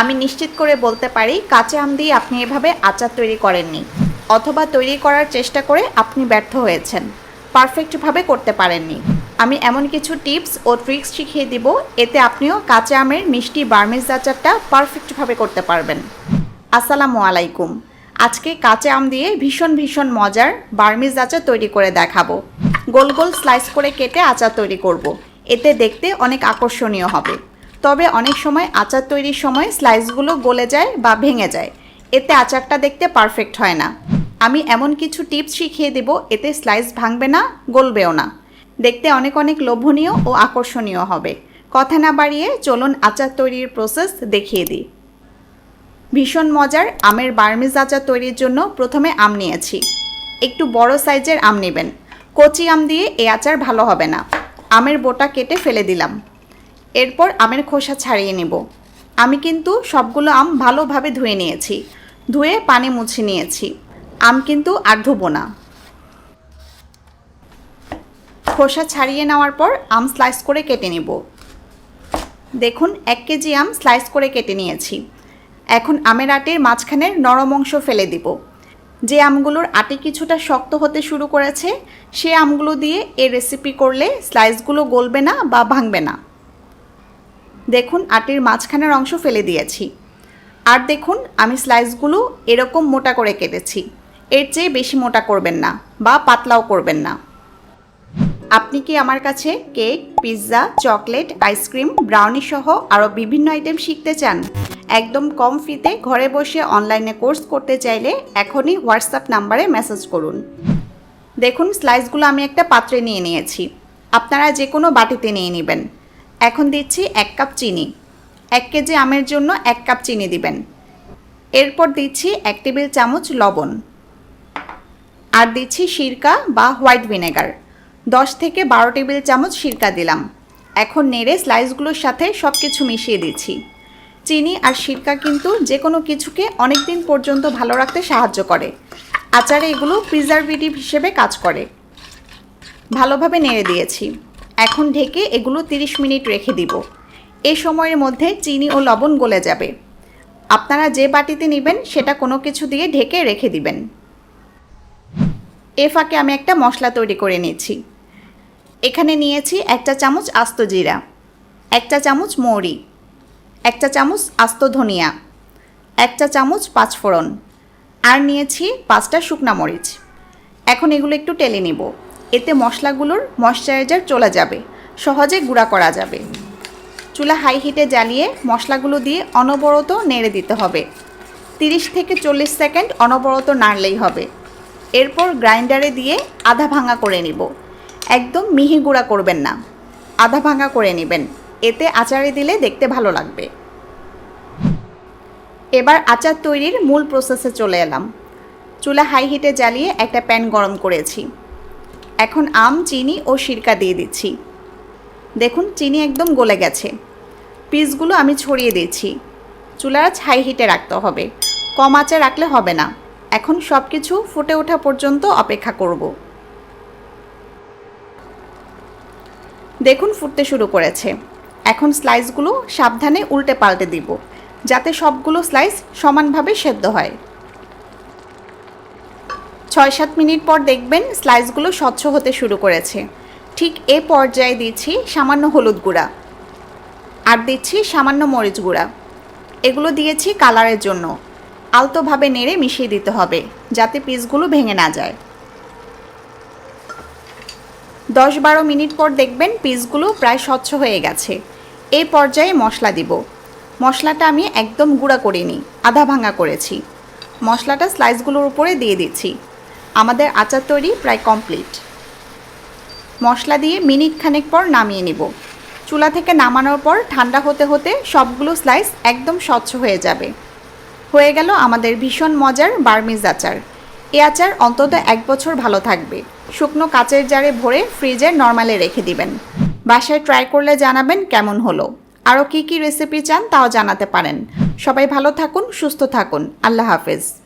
আমি নিশ্চিত করে বলতে পারি, কাঁচা আম দিয়ে আপনি এভাবে আচার তৈরি করেননি, অথবা তৈরি করার চেষ্টা করে আপনি ব্যর্থ হয়েছেন, পারফেক্টভাবে করতে পারেননি। আমি এমন কিছু টিপস ও ট্রিক্স শিখিয়ে দিব, এতে আপনিও কাঁচা আমের মিষ্টি বার্মিজ আচারটা পারফেক্টভাবে করতে পারবেন। আসসালামু আলাইকুম। আজকে কাঁচা আম দিয়ে ভীষণ ভীষণ মজার বার্মিজ আচার তৈরি করে দেখাবো। গোল গোল স্লাইস করে কেটে আচার তৈরি করব। এতে দেখতে অনেক আকর্ষণীয় হবে। তবে অনেক সময় আচার তৈরির সময় স্লাইসগুলো গলে যায় বা ভেঙে যায়। এতে আচারটা দেখতে পারফেক্ট হয় না। আমি এমন কিছু টিপস শিখিয়ে দেব, এতে স্লাইস ভাঙবে না, গলবেও না। দেখতে অনেক অনেক লোভনীয় ও আকর্ষণীয় হবে। কথা না বাড়িয়ে চলুন আচার তৈরির প্রসেস দেখিয়ে দিই। ভীষণ মজার আমের বার্মিজ আচার তৈরির জন্য প্রথমে আম নিয়েছি। একটু বড় সাইজের আম নেবেন। কচি আম দিয়ে এ আচার ভালো হবে না। আমের বোটা কেটে ফেলে দিলাম। এরপর আমের খোসা ছাড়িয়ে নেব। আমি কিন্তু সবগুলো আম ভালোভাবে ধুয়ে নিয়েছি। ধুয়ে পানি মুছে নিয়েছি। আম কিন্তু আর ধুবো না। খোসা ছাড়িয়ে নেওয়ার পর আম স্লাইস করে কেটে নেব। দেখুন, এক কেজি আম স্লাইস করে কেটে নিয়েছি। এখন আমের আটির মাঝখানের নরম অংশ ফেলে দিব। যে আমগুলোর আটে কিছুটা শক্ত হতে শুরু করেছে, সে আমগুলো দিয়ে এই রেসিপি করলে স্লাইসগুলো গলবে না বা ভাঙবে না। দেখুন আটির মাঝখানের অংশ ফেলে দিয়েছি। আর দেখুন, আমি স্লাইসগুলো এরকম মোটা করে কেটেছি। এর চেয়ে বেশি মোটা করবেন না বা পাতলাও করবেন না। আপনি কি আমার কাছে cake, pizza, chocolate, ice cream brownie সহ আরও বিভিন্ন আইটেম শিখতে চান? একদম কম ফিতে ঘরে বসে অনলাইনে কোর্স করতে চাইলে এখনই হোয়াটসঅ্যাপ নাম্বারে মেসেজ করুন। দেখুন স্লাইসগুলো আমি একটা পাত্রে নিয়ে নিয়েছি। আপনারা যে কোনো বাটিতে নিয়ে নেবেন। এখন দিচ্ছি এক কাপ চিনি। এক কেজি আমের জন্য এক কাপ চিনি দিবেন। এরপর দিচ্ছি এক টেবিল চামচ লবণ। আর দিচ্ছি সিরকা বা হোয়াইট ভিনেগার। দশ থেকে বারো টেবিল চামচ সিরকা দিলাম। এখন নেড়ে স্লাইসগুলোর সাথে সব কিছু মিশিয়ে দিচ্ছি। চিনি আর সিরকা কিন্তু যে কোনো কিছুকে অনেক দিন পর্যন্ত ভালো রাখতে সাহায্য করে। আচারে এগুলো প্রিজারভেটিভ হিসেবে কাজ করে। ভালোভাবে নেড়ে দিয়েছি। এখন ঢেকে এগুলো 30 মিনিট রেখে দিব। এই সময়ের মধ্যে চিনি ও লবণ গলে যাবে। আপনারা যে বাটিতে নেবেন সেটা কোনো কিছু দিয়ে ঢেকে রেখে দিবেন। এ ফাঁকে আমি একটা মশলা তৈরি করে নিচ্ছি এখানে নিয়েছি একটা চামচ আস্ত জিরা, একটা চামচ মৌরি, একটা চামচ আস্ত ধনিয়া, একটা চামচ পাঁচফোড়ন, আর নিয়েছি পাঁচটা শুকনা মরিচ। এখন এগুলো একটু টেলে নেব। এতে মশলাগুলোর ময়শ্চারাইজার চলে যাবে, সহজে গুঁড়া করা যাবে। চুলা হাই হিটে জ্বালিয়ে মশলাগুলো দিয়ে অনবরত নেড়ে দিতে হবে। 30 থেকে চল্লিশ সেকেন্ড অনবরত নাড়লেই হবে। এরপর গ্রাইন্ডারে দিয়ে আধা ভাঙা করে নিব। একদম মিহি গুঁড়া করবেন না। আধা ভাঙা করে নেবেন। এতে আচারে দিলে দেখতে ভালো লাগবে। এবার আচার তৈরির মূল প্রসেসে চলে এলাম। চুলা হাই হিটে জ্বালিয়ে একটা প্যান গরম করেছি। এখন আম, চিনি ও সিরকা দিয়ে দিচ্ছি। দেখুন, চিনি একদম গলে গেছে। পিসগুলো আমি ছড়িয়ে দিচ্ছি চুলার হাই হিটে রাখতে হবে। কম আঁচে রাখলে হবে না। এখন সব কিছু ফুটে ওঠা পর্যন্ত অপেক্ষা করব। দেখুন, ফুটতে শুরু করেছে। এখন স্লাইসগুলো সাবধানে উল্টে পাল্টে দিব, যাতে সবগুলো স্লাইস সমানভাবে সেদ্ধ হয়। ছয় সাত মিনিট পর দেখবেন স্লাইসগুলো স্বচ্ছ হতে শুরু করেছে। ঠিক এ পর্যায়ে দিচ্ছি সামান্য হলুদ গুঁড়া। আর দিচ্ছি সামান্য মরিচ গুঁড়া। এগুলো দিয়েছি কালারের জন্য। আলতোভাবে নেড়ে মিশিয়ে দিতে হবে, যাতে পিসগুলো ভেঙে না যায়। দশ বারো মিনিট পর দেখবেন পিসগুলো প্রায় স্বচ্ছ হয়ে গেছে। এই পর্যায়ে মশলা দিব। মশলাটা আমি একদম গুঁড়া করিনি, আধা ভাঙা করেছি। মশলাটা স্লাইসগুলোর উপরে দিয়ে দিচ্ছি। আমাদের আচার তৈরি প্রায় কমপ্লিট। মশলা দিয়ে মিনিট খানেক পর নামিয়ে নিব। চুলা থেকে নামানোর পর ঠান্ডা হতে হতে সবগুলো স্লাইস একদম স্বচ্ছ হয়ে যাবে। হয়ে গেল আমাদের ভীষণ মজার বার্মিজ আচার। এ আচার অন্তত এক বছর ভালো থাকবে। শুকনো কাচের জারে ভরে ফ্রিজে নর্মালে রেখে দিবেন। বাসায় ট্রাই করলে জানাবেন কেমন হলো। আরও কী কী রেসিপি চান তাও জানাতে পারেন। সবাই ভালো থাকুন, সুস্থ থাকুন। আল্লাহ হাফেজ।